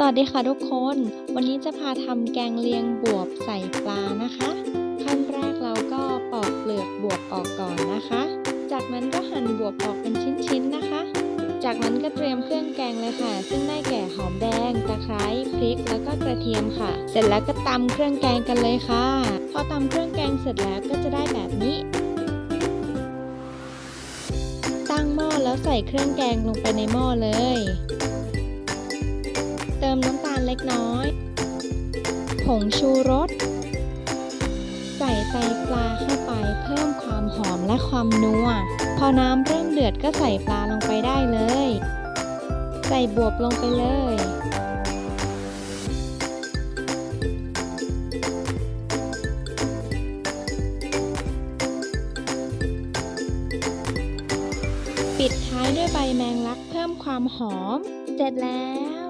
สวัสดีค่ะทุกคน วันนี้จะพาทำแกงเลียงบวบใส่ปลานะคะ ขั้นแรกเราก็ปอกเปลือกบวบออกก่อนนะคะ จากนั้นก็หั่นบวบออกเป็นชิ้นๆนะคะ จากนั้นก็เตรียมเครื่องแกงเลยค่ะ ซึ่งได้แก่หอมแดง ตะไคร้พริกแล้วก็กระเทียมค่ะ เสร็จแล้วก็ตำเครื่องแกงกันเลยค่ะ พอตำเครื่องแกงเสร็จแล้วก็จะได้แบบนี้ตั้งหม้อแล้วใส่เครื่องแกงลงไปในหม้อเลย ติมน้ำตาลเล็กน้อย ผงชูรส ใส่ไตปลาเข้าไปเพิ่มความหอมและความนัว พอน้ำเริ่มเดือดก็ใส่ปลาลงไปได้เลย ใส่บวบลงไปเลยปิดท้ายด้วยใบแมงลักเพิ่มความหอม เสร็จแล้ว